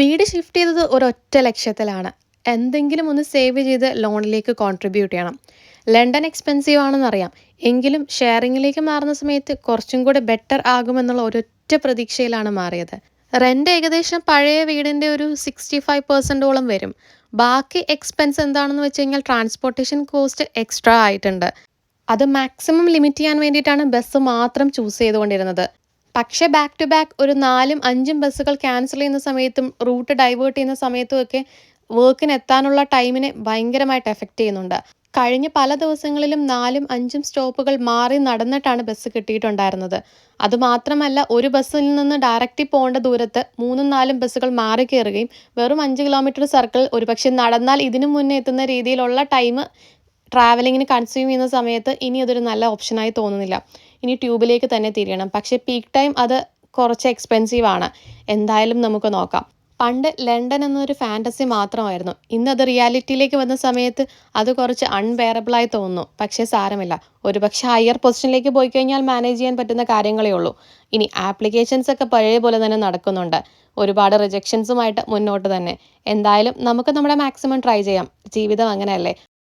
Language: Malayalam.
വീട് ഷിഫ്റ്റ് ചെയ്തത് ഒരൊറ്റ ലക്ഷ്യത്തിലാണ്. എന്തെങ്കിലും ഒന്ന് സേവ് ചെയ്ത് ലോണിലേക്ക് കോൺട്രിബ്യൂട്ട് ചെയ്യണം. ലണ്ടൻ എക്സ്പെൻസീവ് ആണെന്നറിയാം എങ്കിലും ഷെയറിങ്ങിലേക്ക് മാറുന്ന സമയത്ത് കുറച്ചും കൂടെ ബെറ്റർ ആകുമെന്നുള്ള ഒരൊറ്റ പ്രതീക്ഷയിലാണ് മാറിയത്. റെന്റ് ഏകദേശം പഴയ വീടിന്റെ ഒരു സിക്സ്റ്റി ഫൈവ് പെർസെന്റോളം വരും. ബാക്കി എക്സ്പെൻസ് എന്താണെന്ന് വെച്ച് കഴിഞ്ഞാൽ ട്രാൻസ്പോർട്ടേഷൻ കോസ്റ്റ് എക്സ്ട്രാ ആയിട്ടുണ്ട്. അത് മാക്സിമം ലിമിറ്റ് ചെയ്യാൻ വേണ്ടിയിട്ടാണ് ബസ് മാത്രം ചൂസ് ചെയ്തുകൊണ്ടിരുന്നത്. പക്ഷേ ബാക്ക് ടു ബാക്ക് ഒരു നാലും അഞ്ചും ബസ്സുകൾ ക്യാൻസൽ ചെയ്യുന്ന സമയത്തും റൂട്ട് ഡൈവേർട്ട് ചെയ്യുന്ന സമയത്തും ഒക്കെ വർക്കിന് എത്താനുള്ള ടൈമിനെ ഭയങ്കരമായിട്ട് എഫക്റ്റ് ചെയ്യുന്നുണ്ട്. കഴിഞ്ഞ പല ദിവസങ്ങളിലും നാലും അഞ്ചും സ്റ്റോപ്പുകൾ മാറി നടന്നിട്ടാണ് ബസ് കിട്ടിയിട്ടുണ്ടായിരുന്നത്. അതുമാത്രമല്ല ഒരു ബസ്സിൽ നിന്ന് ഡയറക്റ്റ് പോകേണ്ട ദൂരത്ത് മൂന്നും നാലും ബസ്സുകൾ മാറി കയറുകയും വെറും അഞ്ച് കിലോമീറ്റർ സർക്കിൾ ഒരുപക്ഷെ നടന്നാൽ ഇതിനു മുന്നേ എത്തുന്ന രീതിയിലുള്ള ടൈം ട്രാവലിങ്ങിന് കൺസ്യൂം ചെയ്യുന്ന സമയത്ത് ഇനി അതൊരു നല്ല ഓപ്ഷനായി തോന്നുന്നില്ല. ഇനി ട്യൂബിലേക്ക് തന്നെ തിരിയണം. പക്ഷേ പീക്ക് ടൈം അത് കുറച്ച് എക്സ്പെൻസീവ് ആണ്. എന്തായാലും നമുക്ക് നോക്കാം. പണ്ട് ലണ്ടൻ എന്നൊരു ഫാന്റസി മാത്രമായിരുന്നു. ഇന്നത് റിയാലിറ്റിയിലേക്ക് വന്ന സമയത്ത് അത് കുറച്ച് അൺബെയറബിളായി തോന്നുന്നു. പക്ഷേ സാരമില്ല. ഒരുപക്ഷെ ഹയർ പൊസിഷനിലേക്ക് പോയി കഴിഞ്ഞാൽ മാനേജ് ചെയ്യാൻ പറ്റുന്ന കാര്യങ്ങളേ ഉള്ളൂ. ഇനി ആപ്ലിക്കേഷൻസ് ഒക്കെ പഴയ പോലെ തന്നെ നടക്കുന്നുണ്ട്. ഒരുപാട് റിജക്ഷൻസുമായിട്ട് മുന്നോട്ട് തന്നെ. എന്തായാലും നമുക്ക് നമ്മുടെ മാക്സിമം ട്രൈ ചെയ്യാം. ജീവിതം അങ്ങനെയല്ലേ?